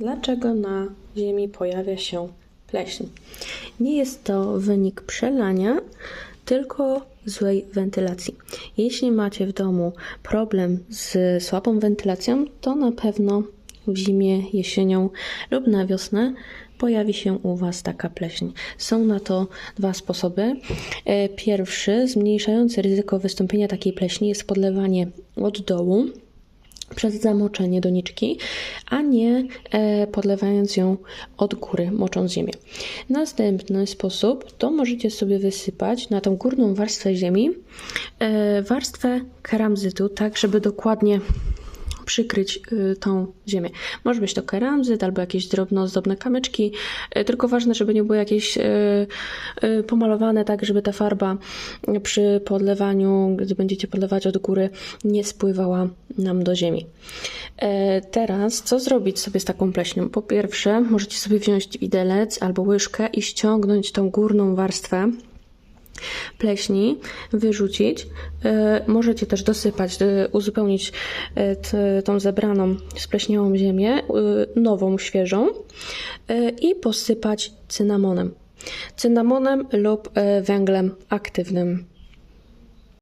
Dlaczego na Ziemi pojawia się pleśń? Nie jest to wynik przelania, tylko złej wentylacji. Jeśli macie w domu problem z słabą wentylacją, to na pewno w zimie, jesienią lub na wiosnę pojawi się u Was taka pleśń. Są na to dwa sposoby. E, Pierwszy, zmniejszający ryzyko wystąpienia takiej pleśni, jest podlewanie od dołu przez zamoczenie doniczki, a nie e, podlewając ją od góry, mocząc ziemię. Następny sposób to możecie sobie wysypać na tą górną warstwę ziemi e, warstwę keramzytu, tak żeby dokładnie przykryć y, tą ziemię. Może być to keramzyt albo jakieś drobno ozdobne kamyczki, y, tylko ważne, żeby nie było jakieś y, pomalowane tak, żeby ta farba przy podlewaniu, gdy będziecie podlewać od góry, nie spływała nam do ziemi. E, Teraz, co zrobić sobie z taką pleśnią? Po pierwsze, możecie sobie wziąć widelec albo łyżkę i ściągnąć tą górną warstwę pleśni, wyrzucić. E, Możecie też dosypać, e, uzupełnić e, tą zebraną, spleśniałą ziemię, nową, świeżą i posypać cynamonem. Cynamonem lub węglem aktywnym